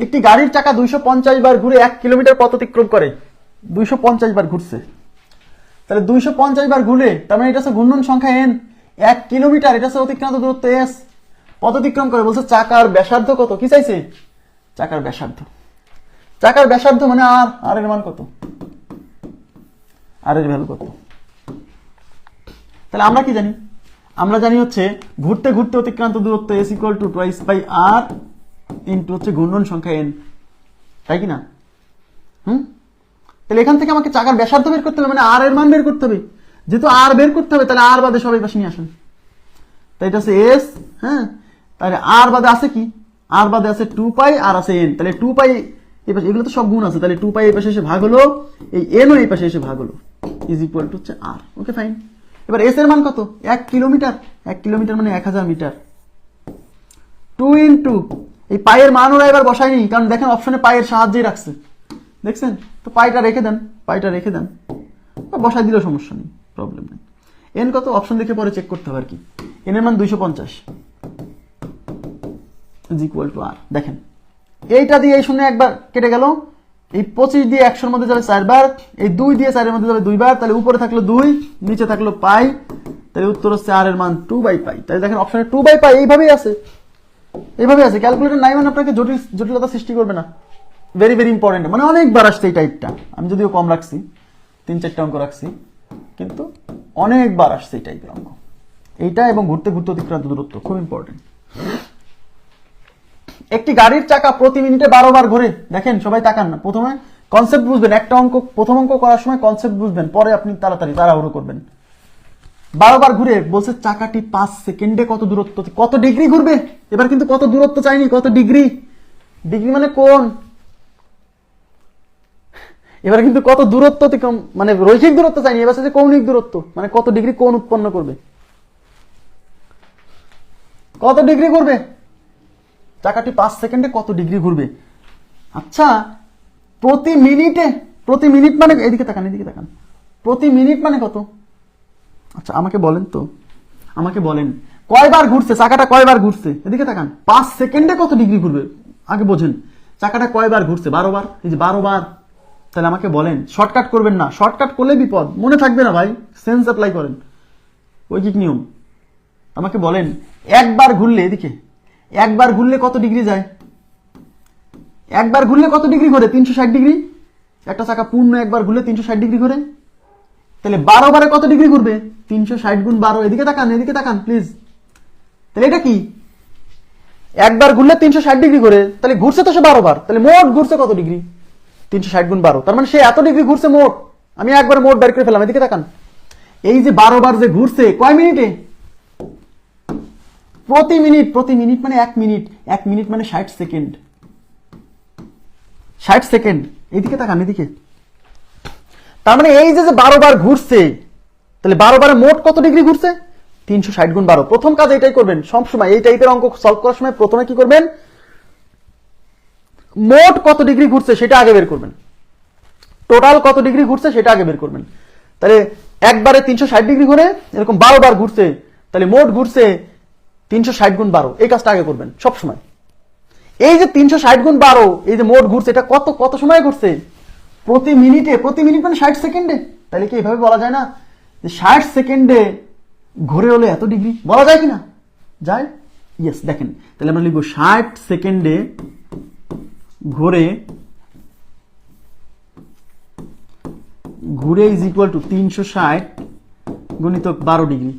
একটি গাড়ির চাকা দুইশো পঞ্চাশ বার ঘুরে এক কিলোমিটার পথ অতিক্রম করে। দুইশো পঞ্চাশ বার ঘুরছে। তাহলে দুইশো পঞ্চাশ বার ঘুরে তার মানে এটা হচ্ছে ঘূর্ণন সংখ্যা এন এক কিলোমিটার, এটা হচ্ছে অতিক্রান্ত দূরত্ব এস পথ অতিক্রম করে বলছে চাকার ব্যাসার্ধ কত? কি চাইছে? চাকার ব্যাসার্ধ। চাকার ব্যাসার্ধ মানে আর আর এর মান কত? আর এর ভ্যালু কত? তাহলে আমরা কি জানি? আমরা জানি হচ্ছে ঘুরতে ঘুরতে অতিক্রান্ত দূরত্ব S equal to twice by R into হচ্ছে ঘূর্ণন সংখ্যা এন তাই কি না হুম? তাহলে এখান থেকে আমাকে চাকার ব্যাসার্ধ বের করতে হবে মানে আর এর মান বের করতে হবে। যেহেতু আর বের করতে হবে, তাহলে আর বাদে সবাই পাশে নিয়ে আসেন। তাই এটা হচ্ছে এস হ্যাঁ? তাহলে আর বাদে আছে কি? আর বাদে আছে টু পাই আর আছে এন তাহলে টু পাই এই পাশে, এগুলো তো সব গুণ আছে। তাহলে টু পাই এই পাশে এসে ভাগ হলো, এই এনও এই পাশে এসে ভাগ হলো। ইজ ইকুয়াল টু হচ্ছে আর ওকে ফাইন এবার এস এর মান কত? এক কিলোমিটার। এক কিলোমিটার মানে এক হাজার মিটার। টু ইন্টু এই পায়ের মান ওরা এবার বসায়নি, কারণ দেখেন অপশনে পায়ের সাহায্যেই রাখছে। দেখছেন? তো পাইটা রেখে দেন পাইটা রেখে দেন। বসায় দিলেও সমস্যা নেই প্রবলেম নেই। এন কত? অপশন দেখে পরে চেক করতে হবে আর কি। এন এর মান দুইশো পঞ্চাশ। ইজ ইকুয়াল টু আর দেখেন, এইটা দিয়ে এই শূন্য একবার কেটে গেল। এই পঁচিশ দিয়ে একশোর মধ্যে যাবে চারবার, এই দুই দিয়ে চারের মধ্যে যাবে দুইবার, তাহলে উপরে থাকল দুই, নিচে থাকল পাই। তাহলে উত্তর হচ্ছে আর এর মান টু বাই পাই তাহলে দেখেন অপশনে টু বাই পাই এইভাবেই আছে। এইভাবে আছে ক্যালকুলেটর নাই মানে আপনাকে জটিল, জটিলতা সৃষ্টি করবে না। ভেরি ভেরি ইম্পর্টেন্ট মানে অনেকবার আসছে এই টাইপটা আমি যদিও কম রাখছি, তিন, চারটা অঙ্ক রাখছি, কিন্তু অনেকবার আসছে এই টাইপের অঙ্ক। এইটা এবং ঘুরতে ঘুরতে অতিক্রান্ত দূরত্ব, খুব ইম্পর্টেন্ট একটি গাড়ির চাকা প্রতি মিনিটে বারো বার ঘোরে। দেখেন, সবাই তাকান না। প্রথমে কনসেপ্ট বুঝবেন। একটা অঙ্ক, প্রথম অঙ্ক করার সময় কনসেপ্ট বুঝবেন। পরে আপনি তাড়াতাড়ি, তাড়াহুড়ো করবেন। বারোবার ঘুরে বলছে, চাকাটি পাঁচ সেকেন্ডে কত দূরত্ব কত ডিগ্রি ঘুরবে? এবার কিন্তু কত দূরত্ব চাইনি, কত ডিগ্রি? ডিগ্রি মানে কোন? এবার কিন্তু কত দূরত্ব মানে রৈখিক দূরত্ব চাইনি, এবার হচ্ছে কৌণিক দূরত্ব। মানে কত ডিগ্রি কোন উৎপন্ন করবে? কত ডিগ্রি ঘুরবে? চাকাটি পাঁচ সেকেন্ডে কত ডিগ্রি ঘুরবে? আচ্ছা প্রতি মিনিটে, প্রতি মিনিট মানে এদিকে তাকান এদিকে তাকান। প্রতি মিনিট মানে কত? আচ্ছা আমাকে বলেন তো। আমাকে বলেন। কয়বার ঘুরছে? চাকাটা কয়বার ঘুরছে? এদিকে তাকান। পাঁচ সেকেন্ডে কত ডিগ্রি ঘুরবে? আগে বোঝেন। চাকাটা কয়বার ঘুরছে? বারো বার? এই যে বারো বার। তাহলে আমাকে বলেন। শর্টকাট করবেন না। শর্টকাট করলে বিপদ। মনে থাকবে না ভাই। সেন্স অ্যাপ্লাই করেন। ওই ঐকিক নিয়ম। আমাকে বলেন, একবার ঘুরলে এদিকে। একবার ঘুরলে কত ডিগ্রি যায়? একবার ঘুরলে কত ডিগ্রি ঘোরে? তিনশো ষাট ডিগ্রি? একটা চাকা পূর্ণ একবার ঘুরলে তিনশো ষাট ডিগ্রি ঘোরে? তাহলে বারো বারে কত ডিগ্রি ঘুরবে? তিনশো ষাট গুণ বারো। এদিকে তাকান এদিকে তাকান প্লিজ তাহলে এটা কি? একবার ঘুরলে তিনশো ষাট ডিগ্রি ঘুরে, তাহলে ঘুরছে তো সে বারো বার। তাহলে মোট ঘুরছে কত ডিগ্রি? তিনশো ষাট গুণ বারো। তার মানে সে এত ডিগ্রি ঘুরছে মোট। আমি একবার মোট বের করে ফেলাম এদিকে তাকান। এই যে বারো বার যে ঘুরছে, কয় মিনিটে? প্রতি মিনিট প্রতি মিনিট মানে এক মিনিট। এক মিনিট মানে ষাট সেকেন্ড। ষাট সেকেন্ড। এদিকে তাকান, এদিকে। তার মানে এই যে বারো বার ঘুরছে, তাহলে বারো বারে মোট কত ডিগ্রি ঘুরছে? তিনশো ষাট গুণ বারো। প্রথম কাজ এটাই করবেন। সবসময় এই টাইপের অঙ্ক সলভ করার সময় প্রথমে কি করবেন? মোট কত ডিগ্রি ঘুরছে সেটা আগে বের করবেন। টোটাল কত ডিগ্রি ঘুরছে সেটা আগে বের করবেন। তাহলে একবারে তিনশো ষাট ডিগ্রি ঘুরে এরকম বারো বার ঘুরছে, তাহলে মোট ঘুরছে তিনশো ষাট গুণ বারো। এই কাজটা আগে করবেন সবসময় এই যে তিনশো ষাট গুণ বারো, এই যে মোট ঘুরছে, এটা কত কত সময় ঘুরছে? প্রতি মিনিটে, প্রতি মিনিট মানে ষাট সেকেন্ডে। তাহলে কি এভাবে বলা যায় না? যে ষাট সেকেন্ডে ঘুরে হলে এত ডিগ্রি? বলা যায় কি না যায়? ইয়েস দেখেন। তাহলে আমরা লিখব ষাট সেকেন্ডে ঘুরে ঘুরে ইজ ইকুয়াল টু তিনশো ষাট গণিত বারো ডিগ্রি।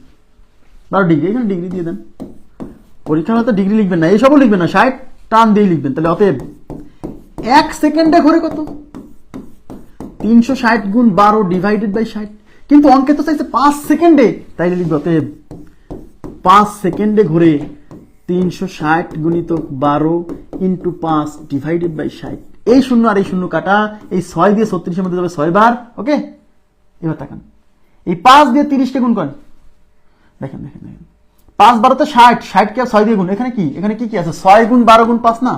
বারো ডিগ্রি, এখানে ডিগ্রি দিয়ে দেন। পরীক্ষার হয়তো ডিগ্রি লিখবেন না, এইসবও লিখবেন না, ষাট টান দিয়ে লিখবেন। তাহলে অতএব এক সেকেন্ডে ঘুরে কত? তিনশো ষাট গুণ বারো ডিভাইডেড বাই ষাট। কিন্তু অঙ্কে তো চাইছে পাঁচ সেকেন্ডে। তাইলে লিখবে, অতএব পাঁচ সেকেন্ডে ঘুরে তিনশো ষাট গুণিত বারো ইন্টু পাঁচ ডিভাইডেড বাই ষাট। এই শূন্য আর এই শূন্য কাটা, এই ছয় দিয়ে ছত্রিশের মধ্যে যাবে ছয় বার, ওকে? এবার তাকান। এই পাঁচ দিয়ে তিরিশকে গুণ করেন। দেখেন দেখেন দেখেন। পাঁচ বারোতে ষাট, ষাটকে ছয় দিয়ে গুণ। এখানে কি? এখানে কি কি আছে? ছয় গুণ বারো গুণ পাঁচ না?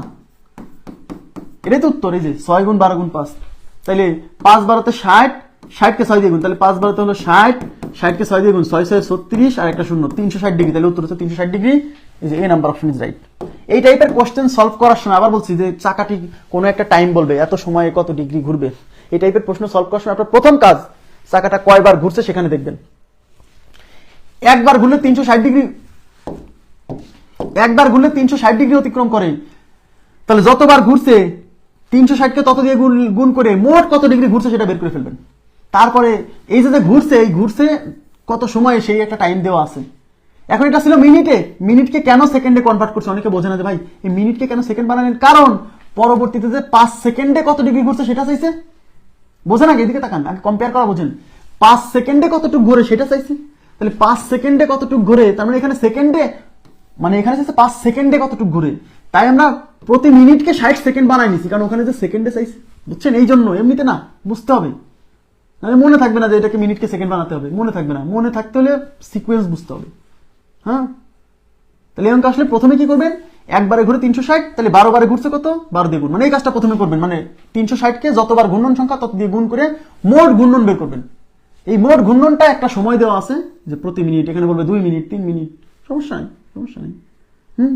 এটাই তো উত্তর, এই যে ছয় গুণ বারো গুণ পাঁচ। তাইলে পাঁচ বারোতে ষাট, ষাটকে ছয় দিয়ে গুণ। তাহলে পাঁচ বারোতে হলো ষাট, ষাটকে ছয় দিয়ে গুণ, ছয় ছয়, ছত্রিশ, আর একটা শূন্য, তিনশো ষাট ডিগ্রি। তাহলে উত্তর হচ্ছে তিনশো ষাট ডিগ্রি। এই যে A number option is right এই টাইপের কোশ্চেন সলভ করার সময় আবার বলছি যে চাকাটি কোনো একটা টাইম বলবে, এত সময়ে কত ডিগ্রি ঘুরবে। এই টাইপের প্রশ্ন সলভ করার সময় আপনার প্রথম কাজ, চাকাটা কয়বার ঘুরছে সেখানে দেখবেন। একবার ঘুরলে তিনশো ষাট ডিগ্রি, একবার ঘুরলে তিনশো ষাট ডিগ্রি অতিক্রম করে। তাহলে যতবার ঘুরছে তিনশো ষাটকে তত দিয়ে গুণ গুণ করে মোট কত ডিগ্রি ঘুরছে সেটা বের করে ফেলবেন। তারপরে এই যে ঘুরছে, এই ঘুরছে কত সময়ে সেই একটা টাইম দেওয়া আছে। এখন এটা ছিল মিনিটে। মিনিটকে কেন সেকেন্ডে কনভার্ট করছে? অনেকে বোঝে না যে ভাই, এই মিনিটকে কেন সেকেন্ড বানালেন? কারণ পরবর্তীতে যে পাঁচ সেকেন্ডে কত ডিগ্রি ঘুরছে সেটা চাইছে। বোঝেন আগে এদিকে তাকান, আগে কম্পেয়ার করা বোঝেন। পাঁচ সেকেন্ডে কতটুকু ঘুরে সেটা চাইছে। তাহলে পাঁচ সেকেন্ডে কতটুকু ঘুরে? তার মানে এখানে সেকেন্ডে মানে এখানে চাইছে পাঁচ সেকেন্ডে কতটুকু ঘুরে। তাই আমরা প্রতি মিনিটকে ষাট সেকেন্ড বানাই নিছি, কারণ ওখানে যে সেকেন্ডে চাইছে বুঝছেন? এই জন্য, এমনিতে না, বুঝতে হবে। নাহলে মনে থাকবে না যে এটাকে মিনিটকে সেকেন্ড বানাতে হবে, মনে থাকবে না। মনে থাকতে হলে সিকোয়েন্স বুঝতে হবে। হ্যাঁ? তাহলে এই অঙ্ক আসলে প্রথমে কি করবেন? একবারে ঘুরে তিনশো ষাট, তাহলে বারো বারে ঘুরছে কত? বারো দিয়ে গুণ। মানে এই কাজটা প্রথমে করবেন। মানে তিনশো ষাটকে যতবার ঘূর্ণন সংখ্যা, তত দিয়ে গুণ করে মোট ঘূর্ণন বের করবেন। এই মোট ঘূর্ণনটা একটা সময় দেওয়া আছে যে প্রতি মিনিট, এখানে বলবে দুই মিনিট, তিন মিনিট। সমস্যা নেই সমস্যা নেই। হুম?